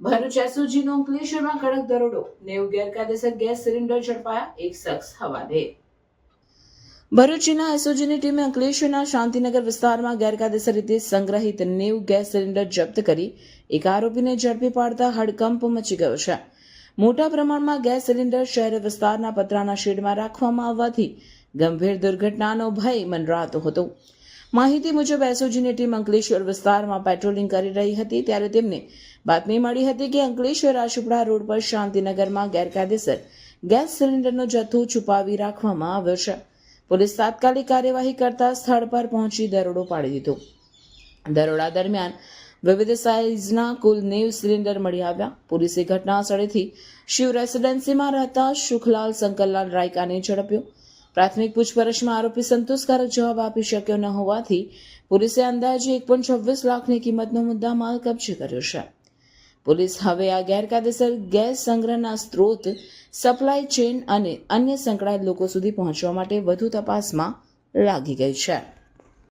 ભરૂચ એસઓજીનો અંકલેશ્વરમાં કડક દરોડો, નેવું ગેરકાયદેસર ગેસ સિલિન્ડર ઝડપાયા, એક શખ્સ હવાલે ભરૂચના એસઓજીની ટીમે અંકલેશ્વરના શાંતિનગર વિસ્તારમાં ગેરકાયદેસર રીતે સંગ્રહિત નેવું ગેસ સિલિન્ડર જપ્ત કરી, એક આરોપીને ઝડપી પાડતા હડકંપ મચી ગયો છે. મોટા પ્રમાણમાં ગેસ સિલિન્ડર શહેર વિસ્તારના પતરાના શેડમાં રાખવામાં આવવાથી ગંભીર દુર્ઘટનાનો ભય મંડરાતો હતો. માહિતી મુજબ, એસઓજીની ટીમ અંકલેશ્વર વિસ્તારમાં પેટ્રોલિંગ કરી રહી હતી, ત્યારે તેમને બાતમી મળી હતી કે અંકલેશ્વર આશુપડા રોડ પર શાંતિનગરમાં ગેરકાયદેસર ગેસ સિલિન્ડરનો જથ્થો છુપાવી રાખવામાં આવ્યો છે. પોલીસ તાત્કાલિક કાર્યવાહી કરતા સ્થળ પર પહોંચી દરોડો પાડી દીધો. દરોડા દરમિયાન વિવિધ સાઇઝના કુલ નેવ સિલિન્ડર મળી આવ્યા. પોલીસે ઘટના સ્થળેથી શિવ રેસિડેન્સીમાં રહેતા સુખલાલ શંકરલાલ રાયકાને ઝડપ્યો. પ્રાથમિક પૂછપરછમાં આરોપી સંતોષકારક જવાબ આપી શક્યો ન હોવાથી પોલીસે અંદાજે એક પોઈન્ટ છવ્વીસ લાખની કિંમતનો મુદ્દામાલ કબજે કર્યો છે. પોલીસ હવે આ ગેરકાયદેસર ગેસ સંગ્રહના સ્ત્રોત, સપ્લાય ચેઇન અને અન્ય સંકળાયેલ લોકો સુધી પહોંચવા માટે વધુ તપાસમાં લાગી ગઈ છે.